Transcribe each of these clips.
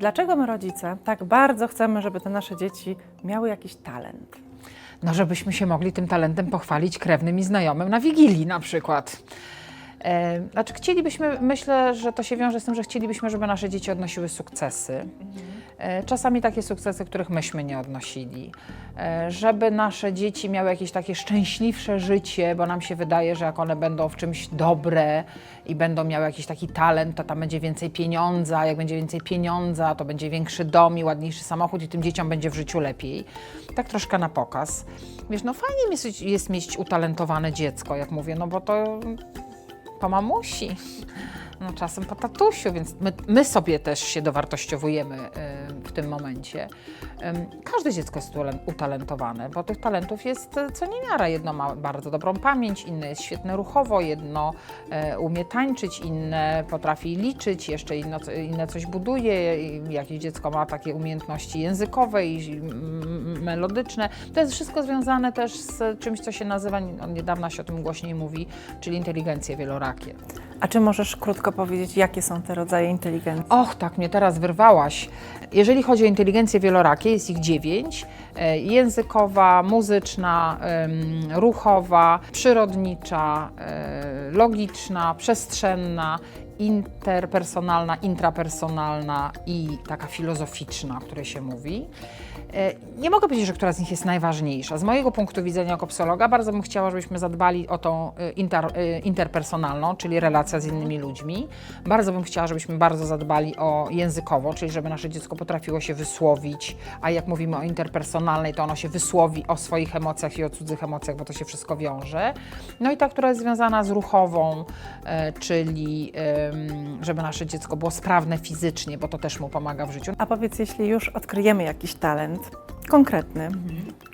Dlaczego my rodzice tak bardzo chcemy, żeby te nasze dzieci miały jakiś talent? No, żebyśmy się mogli tym talentem pochwalić krewnym i znajomym na Wigilii na przykład. E, znaczy chcielibyśmy, myślę, że to się wiąże z tym, że chcielibyśmy, żeby nasze dzieci odnosiły sukcesy. E, czasami takie sukcesy, których myśmy nie odnosili. E, żeby nasze dzieci miały jakieś takie szczęśliwsze życie, bo nam się wydaje, że jak one będą w czymś dobre i będą miały jakiś taki talent, to tam będzie więcej pieniądza, jak będzie więcej pieniądza, to będzie większy dom i ładniejszy samochód i tym dzieciom będzie w życiu lepiej. Tak troszkę na pokaz. Wiesz, no fajnie jest, jest mieć utalentowane dziecko, jak mówię, no bo to po mamusi, no czasem po tatusiu, więc my, my sobie też się dowartościowujemy y, w tym momencie. Każde dziecko jest utalen- utalentowane, bo tych talentów jest y, co niemiara. Jedno ma bardzo dobrą pamięć, inne jest świetne ruchowo, jedno e, umie tańczyć, inne potrafi liczyć, jeszcze inno, inne coś buduje, jakieś dziecko ma takie umiejętności językowe i melodyczne. To jest wszystko związane też z czymś, co się nazywa, od niedawna się o tym głośniej mówi, czyli inteligencje wielorakie. A czy możesz krótko powiedzieć, jakie są te rodzaje inteligencji? Och, tak mnie teraz wyrwałaś. Jeżeli chodzi o inteligencję wielorakie, jest ich dziewięć. E, Językowa, muzyczna, ruchowa, przyrodnicza, e, logiczna, przestrzenna, interpersonalna, intrapersonalna i taka filozoficzna, o której się mówi. E, Nie mogę powiedzieć, że która z nich jest najważniejsza. Z mojego punktu widzenia jako psychologa bardzo bym chciała, żebyśmy zadbali o tą e, inter, e, interpersonalną, czyli relacja z innymi ludźmi. Bardzo bym chciała, żebyśmy bardzo zadbali o językowo, czyli żeby nasze dziecko potrafiło się wysłowić, a jak mówimy o interpersonalnej, to ono się wysłowi o swoich emocjach i o cudzych emocjach, bo to się wszystko wiąże. No i ta, która jest związana z ruchową, czyli żeby nasze dziecko było sprawne fizycznie, bo to też mu pomaga w życiu. A powiedz, jeśli już odkryjemy jakiś talent konkretny,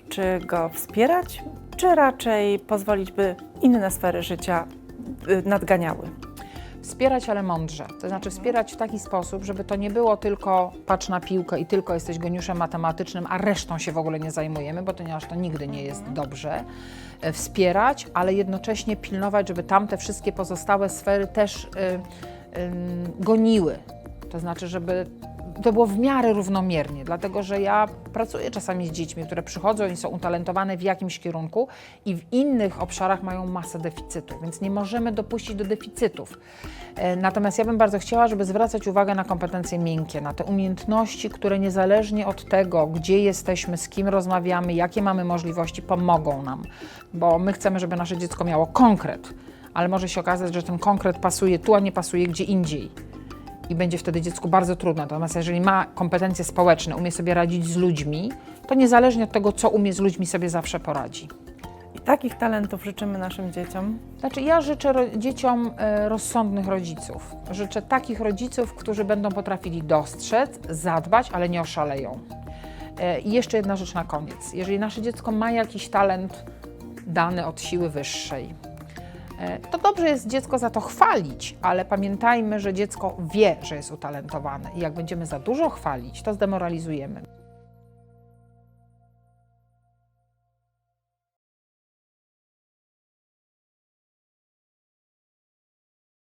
czy go wspierać, czy raczej pozwolić, by inne sfery życia y, nadganiały? Wspierać, ale mądrze. To znaczy wspierać w taki sposób, żeby to nie było tylko patrz na piłkę i tylko jesteś geniuszem matematycznym, a resztą się w ogóle nie zajmujemy, bo ponieważ to nigdy nie jest dobrze. E, Wspierać, ale jednocześnie pilnować, żeby tamte wszystkie pozostałe sfery też y, goniły. To znaczy, żeby to było w miarę równomiernie, dlatego że ja pracuję czasami z dziećmi, które przychodzą i są utalentowane w jakimś kierunku i w innych obszarach mają masę deficytów, więc nie możemy dopuścić do deficytów. E, Natomiast ja bym bardzo chciała, żeby zwracać uwagę na kompetencje miękkie, na te umiejętności, które niezależnie od tego, gdzie jesteśmy, z kim rozmawiamy, jakie mamy możliwości, pomogą nam, bo my chcemy, żeby nasze dziecko miało konkret, ale może się okazać, że ten konkret pasuje tu, a nie pasuje gdzie indziej i będzie wtedy dziecku bardzo trudno. Natomiast jeżeli ma kompetencje społeczne, umie sobie radzić z ludźmi, to niezależnie od tego, co umie z ludźmi, sobie zawsze poradzi. I takich talentów życzymy naszym dzieciom. Znaczy, ja życzę ro- dzieciom e, rozsądnych rodziców. Życzę takich rodziców, którzy będą potrafili dostrzec, zadbać, ale nie oszaleją. E, I jeszcze jedna rzecz na koniec. Jeżeli nasze dziecko ma jakiś talent dany od siły wyższej, to dobrze jest dziecko za to chwalić, ale pamiętajmy, że dziecko wie, że jest utalentowane i jak będziemy za dużo chwalić, to zdemoralizujemy.